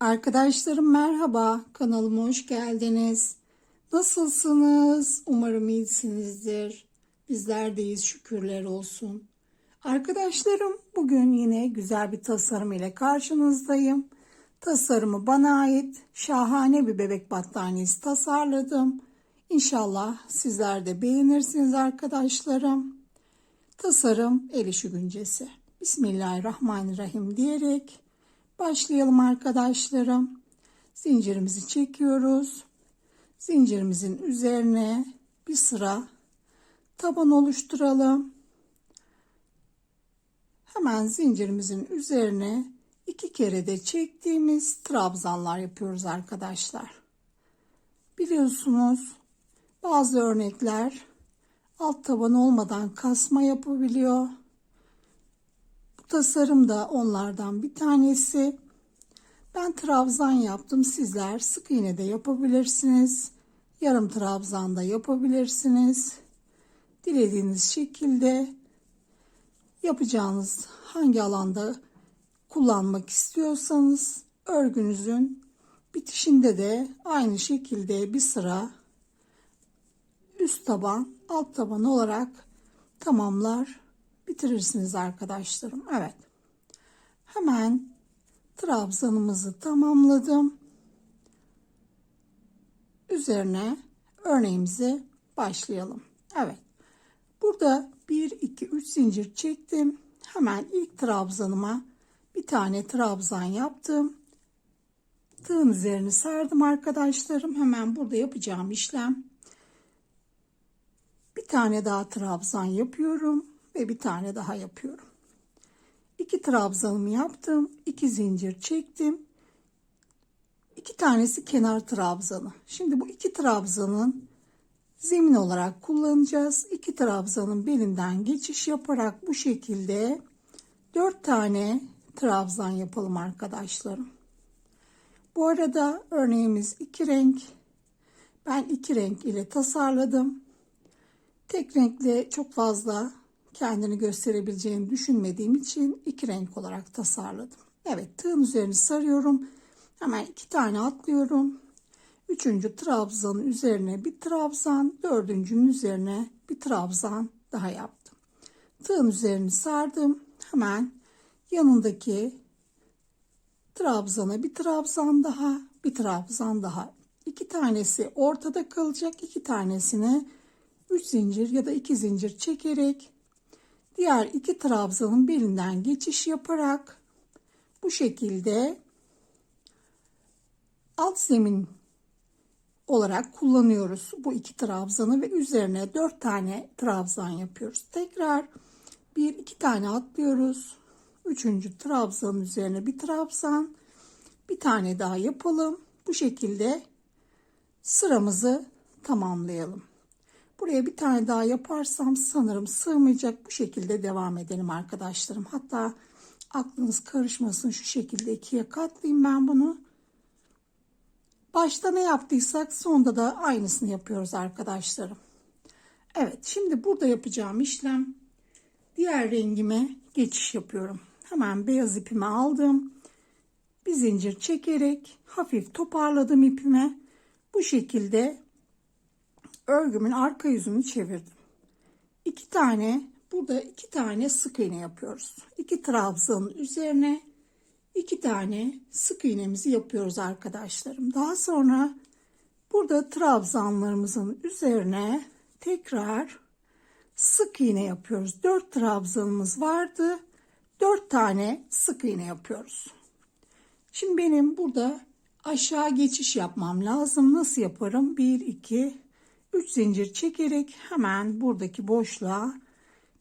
Arkadaşlarım merhaba, kanalıma hoş geldiniz. Nasılsınız? Umarım iyisinizdir. Bizler deyiz şükürler olsun. Arkadaşlarım bugün yine güzel bir tasarım ile karşınızdayım. Tasarımı bana ait şahane bir bebek battaniyesi tasarladım. İnşallah sizler de beğenirsiniz arkadaşlarım. Tasarım el işi güncesi. Bismillahirrahmanirrahim diyerek başlayalım arkadaşlarım. Zincirimizi çekiyoruz. Zincirimizin üzerine bir sıra taban oluşturalım. Hemen zincirimizin üzerine iki kere de çektiğimiz trabzanlar yapıyoruz arkadaşlar. Biliyorsunuz bazı örnekler alt taban olmadan kasma yapabiliyor. Bu tasarım da onlardan bir tanesi. Ben trabzan yaptım. Sizler sık iğne de yapabilirsiniz. Yarım trabzan da yapabilirsiniz. Dilediğiniz şekilde yapacağınız hangi alanda kullanmak istiyorsanız örgünüzün bitişinde de aynı şekilde bir sıra üst taban alt taban olarak tamamlar bitirirsiniz arkadaşlarım. Evet. Hemen trabzanımızı tamamladım. Üzerine örneğimizi başlayalım. Evet. Burada 1 2 3 zincir çektim. Hemen ilk trabzanıma bir tane trabzan yaptım. Tığın üzerini sardım arkadaşlarım. Hemen burada yapacağım işlem bir tane daha trabzan yapıyorum ve bir tane daha yapıyorum. İki trabzanımı yaptım. iki zincir çektim. İki tanesi kenar trabzanı. Şimdi bu iki trabzanın zemin olarak kullanacağız. İki trabzanın belinden geçiş yaparak bu şekilde dört tane trabzan yapalım arkadaşlarım. Bu arada örneğimiz iki renk. Ben iki renk ile tasarladım. Tek renkle çok fazla kendini gösterebileceğini düşünmediğim için iki renk olarak tasarladım. Evet tığın üzerini sarıyorum. Hemen iki tane atlıyorum. Üçüncü trabzanın üzerine bir trabzan, dördüncünün üzerine bir trabzan daha yaptım. Tığın üzerini sardım. Hemen yanındaki trabzana bir trabzan daha, bir trabzan daha. İki tanesi ortada kalacak, iki tanesini 3 zincir ya da 2 zincir çekerek diğer iki trabzanın belinden geçiş yaparak bu şekilde alt zemin olarak kullanıyoruz bu iki trabzanı ve üzerine 4 tane trabzan yapıyoruz. Tekrar bir iki tane atlıyoruz. Üçüncü trabzanın üzerine bir trabzan bir tane daha yapalım. Bu şekilde sıramızı tamamlayalım. Buraya bir tane daha yaparsam sanırım sığmayacak. Bu şekilde devam edelim arkadaşlarım. Hatta aklınız karışmasın şu şekilde ikiye katlayayım ben bunu. Başta ne yaptıysak sonda da aynısını yapıyoruz arkadaşlarım. Evet şimdi burada yapacağım işlem diğer rengime geçiş yapıyorum. Hemen beyaz ipimi aldım. Bir zincir çekerek hafif toparladım ipime. Bu şekilde örgümün arka yüzünü çevirdim. İki tane burada iki tane sık iğne yapıyoruz. İki trabzanın üzerine iki tane sık iğnemizi yapıyoruz arkadaşlarım. Daha sonra burada trabzanlarımızın üzerine tekrar sık iğne yapıyoruz. Dört trabzanımız vardı. Dört tane sık iğne yapıyoruz. Şimdi benim burada aşağı geçiş yapmam lazım. Nasıl yaparım? 1 2 3 zincir çekerek hemen buradaki boşluğa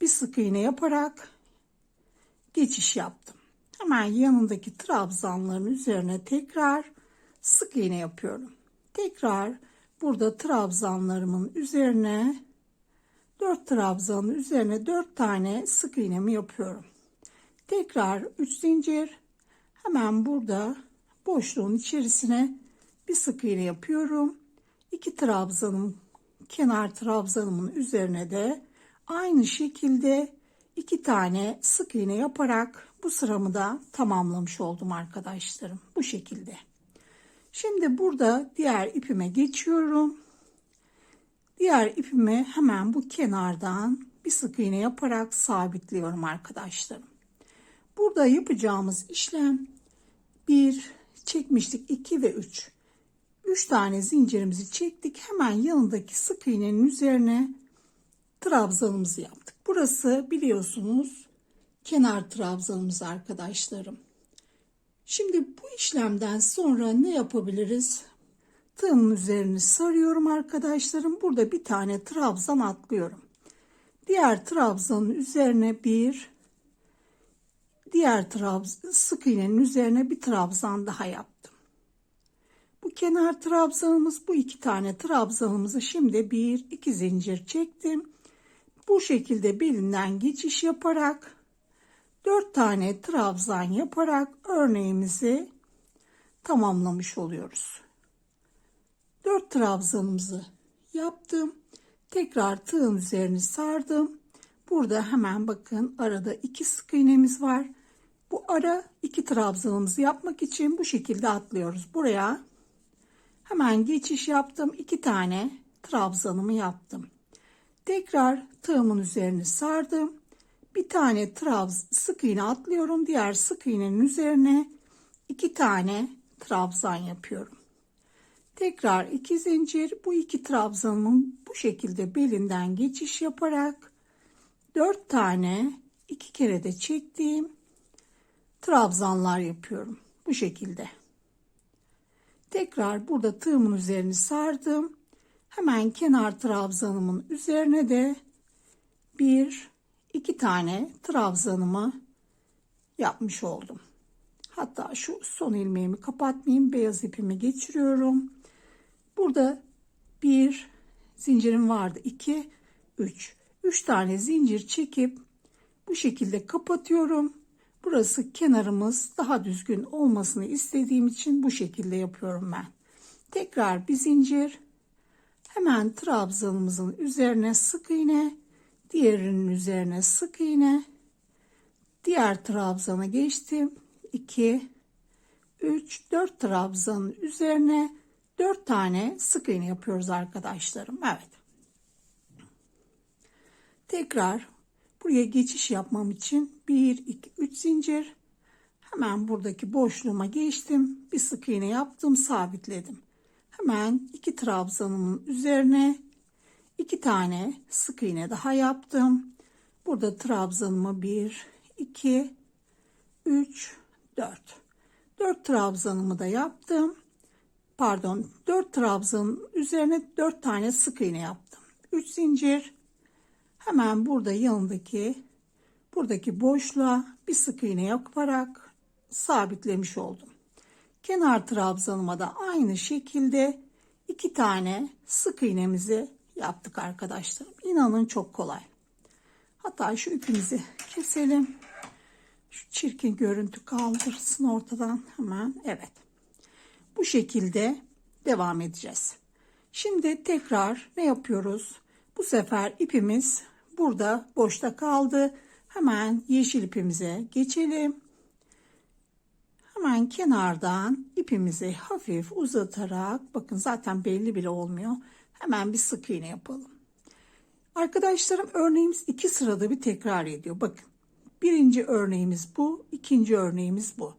bir sık iğne yaparak geçiş yaptım. Hemen yanındaki trabzanların üzerine tekrar sık iğne yapıyorum. Tekrar burada trabzanlarımın üzerine 4 trabzanın üzerine 4 tane sık iğnemi yapıyorum. Tekrar 3 zincir hemen burada boşluğun içerisine bir sık iğne yapıyorum. 2 trabzanım kenar trabzanımın üzerine de aynı şekilde iki tane sık iğne yaparak bu sıramı da tamamlamış oldum arkadaşlarım. Bu şekilde. Şimdi burada diğer ipime geçiyorum. Diğer ipimi hemen bu kenardan bir sık iğne yaparak sabitliyorum arkadaşlarım. Burada yapacağımız işlem 1 çekmiştik 2 ve 3. 3 tane zincirimizi çektik. Hemen yanındaki sık iğnenin üzerine trabzanımızı yaptık. Burası biliyorsunuz kenar trabzanımız arkadaşlarım. Şimdi bu işlemden sonra ne yapabiliriz? Tığımın üzerini sarıyorum arkadaşlarım. Burada bir tane trabzan atlıyorum. Diğer trabzanın üzerine bir diğer trabzan sık iğnenin üzerine bir trabzan daha yaptım. Kenar trabzanımız bu iki tane trabzanımızı şimdi bir iki zincir çektim. Bu şekilde belinden geçiş yaparak 4 tane trabzan yaparak örneğimizi tamamlamış oluyoruz. 4 trabzanımızı yaptım. Tekrar tığın üzerini sardım. Burada hemen bakın arada iki sık iğnemiz var. Bu ara iki trabzanımızı yapmak için bu şekilde atlıyoruz. Buraya hemen geçiş yaptım. iki tane trabzanımı yaptım. Tekrar tığımın üzerini sardım. Bir tane trabz sık iğne atlıyorum. Diğer sık iğnenin üzerine iki tane trabzan yapıyorum. Tekrar iki zincir bu iki trabzanımın bu şekilde belinden geçiş yaparak dört tane iki kere de çektiğim trabzanlar yapıyorum. Bu şekilde. Tekrar burada tığımın üzerini sardım. Hemen kenar trabzanımın üzerine de bir iki tane trabzanımı yapmış oldum. Hatta şu son ilmeğimi kapatmayayım. Beyaz ipimi geçiriyorum. Burada bir zincirim vardı. 2 3 3 tane zincir çekip bu şekilde kapatıyorum. Burası kenarımız daha düzgün olmasını istediğim için bu şekilde yapıyorum ben. Tekrar bir zincir. Hemen trabzanımızın üzerine sık iğne, diğerinin üzerine sık iğne. Diğer trabzana geçtim. 2 3 4 trabzanın üzerine 4 tane sık iğne yapıyoruz arkadaşlarım. Evet. Tekrar buraya geçiş yapmam için 1 2 3 zincir hemen buradaki boşluğuma geçtim. Bir sık iğne yaptım, sabitledim. Hemen iki trabzanımın üzerine iki tane sık iğne daha yaptım. Burada trabzanıma 1 2 3 4 4 trabzanımı da yaptım pardon 4 trabzanın üzerine 4 tane sık iğne yaptım. 3 zincir hemen burada yanındaki buradaki boşluğa bir sık iğne yaparak sabitlemiş oldum. Kenar trabzanıma da aynı şekilde iki tane sık iğnemizi yaptık arkadaşlar. İnanın çok kolay. Hatta şu ipimizi keselim. Şu çirkin görüntü kaldırsın ortadan hemen. Evet. Bu şekilde devam edeceğiz. Şimdi tekrar ne yapıyoruz? Bu sefer ipimiz burada boşta kaldı. Hemen yeşil ipimize geçelim. Hemen kenardan ipimizi hafif uzatarak bakın zaten belli bile olmuyor. Hemen bir sık iğne yapalım. Arkadaşlarım örneğimiz iki sırada bir tekrar ediyor. Bakın birinci örneğimiz bu, ikinci örneğimiz bu.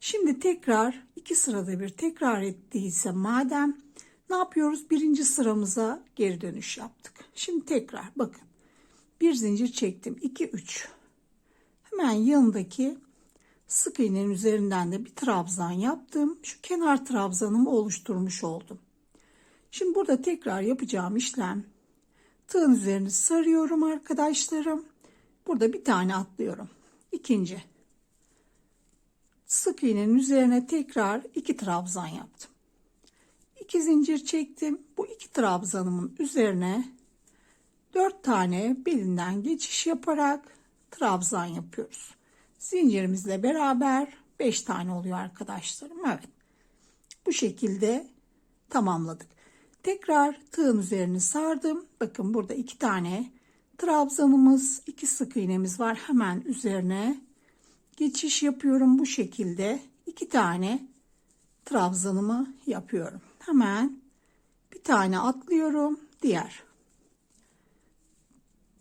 Şimdi tekrar iki sırada bir tekrar ettiyse madem ne yapıyoruz? Birinci sıramıza geri dönüş yaptık. Şimdi tekrar bakın. Bir zincir çektim. 2 3. Hemen yanındaki sık iğnenin üzerinden de bir trabzan yaptım. Şu kenar trabzanımı oluşturmuş oldum. Şimdi burada tekrar yapacağım işlem tığın üzerini sarıyorum arkadaşlarım. Burada bir tane atlıyorum. İkinci sık iğnenin üzerine tekrar iki trabzan yaptım. İki zincir çektim. Bu iki trabzanımın üzerine dört tane belinden geçiş yaparak trabzan yapıyoruz. Zincirimizle beraber beş tane oluyor arkadaşlarım. Evet. Bu şekilde tamamladık. Tekrar tığın üzerini sardım. Bakın burada iki tane trabzanımız, iki sık iğnemiz var. Hemen üzerine geçiş yapıyorum bu şekilde. iki tane trabzanımı yapıyorum. Hemen bir tane atlıyorum. Diğer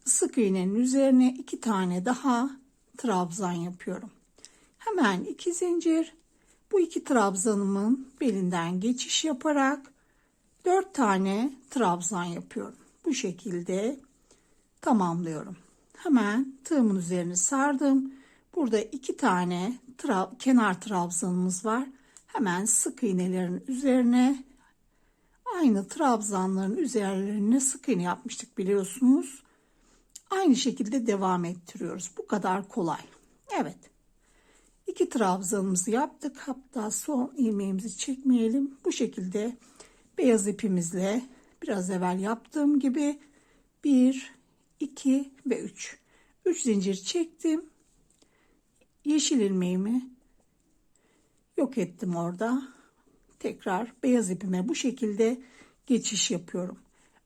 sık iğnenin üzerine iki tane daha trabzan yapıyorum. Hemen iki zincir bu iki trabzanımın belinden geçiş yaparak dört tane trabzan yapıyorum. Bu şekilde tamamlıyorum. Hemen tığımın üzerine sardım. Burada iki tane tra kenar trabzanımız var. Hemen sık iğnelerin üzerine aynı trabzanların üzerlerine sık iğne yapmıştık biliyorsunuz. Aynı şekilde devam ettiriyoruz. Bu kadar kolay. Evet. İki trabzanımızı yaptık. Hatta son ilmeğimizi çekmeyelim. Bu şekilde beyaz ipimizle biraz evvel yaptığım gibi 1, 2 ve 3. 3 zincir çektim. Yeşil ilmeğimi yok ettim orada. Tekrar beyaz ipime bu şekilde geçiş yapıyorum.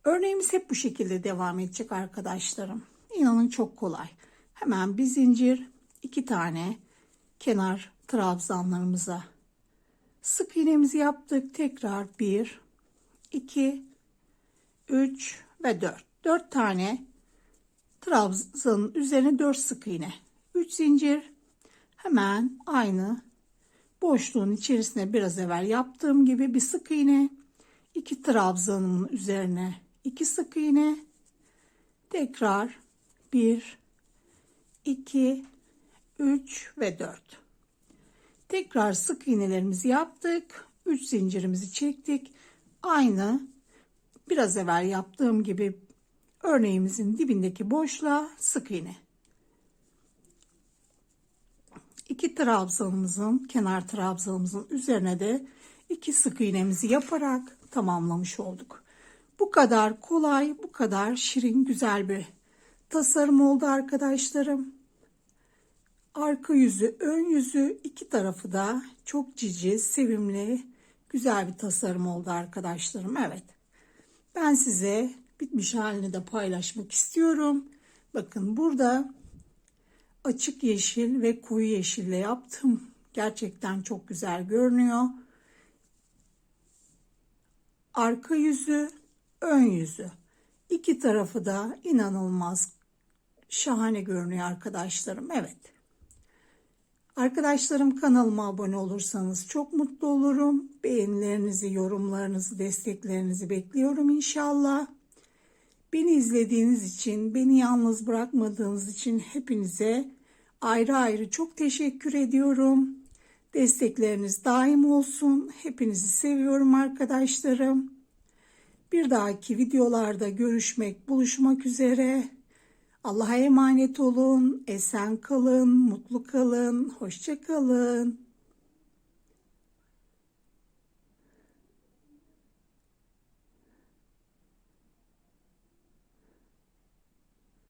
Örneğimiz hep bu şekilde devam edecek arkadaşlarım. İnanın çok kolay. Hemen bir zincir, iki tane kenar trabzanlarımıza sık iğnemizi yaptık. Tekrar 1, 2, 3 ve 4. 4 tane trabzanın üzerine 4 sık iğne. 3 zincir hemen aynı boşluğun içerisine biraz evvel yaptığım gibi bir sık iğne. 2 trabzanımın üzerine 2 sık iğne. Tekrar 1, 2, 3 ve 4. Tekrar sık iğnelerimizi yaptık. 3 zincirimizi çektik. Aynı biraz evvel yaptığım gibi örneğimizin dibindeki boşluğa sık iğne. İki trabzanımızın kenar trabzanımızın üzerine de iki sık iğnemizi yaparak tamamlamış olduk. Bu kadar kolay, bu kadar şirin, güzel bir tasarım oldu arkadaşlarım. Arka yüzü, ön yüzü iki tarafı da çok cici, sevimli, güzel bir tasarım oldu arkadaşlarım. Evet. Ben size bitmiş halini de paylaşmak istiyorum. Bakın burada açık yeşil ve koyu yeşille yaptım. Gerçekten çok güzel görünüyor. Arka yüzü, ön yüzü. İki tarafı da inanılmaz şahane görünüyor arkadaşlarım. Evet. Arkadaşlarım kanalıma abone olursanız çok mutlu olurum. Beğenilerinizi, yorumlarınızı, desteklerinizi bekliyorum inşallah. Beni izlediğiniz için, beni yalnız bırakmadığınız için hepinize ayrı ayrı çok teşekkür ediyorum. Destekleriniz daim olsun. Hepinizi seviyorum arkadaşlarım. Bir dahaki videolarda görüşmek, buluşmak üzere. Allah'a emanet olun, esen kalın, mutlu kalın, hoşça kalın.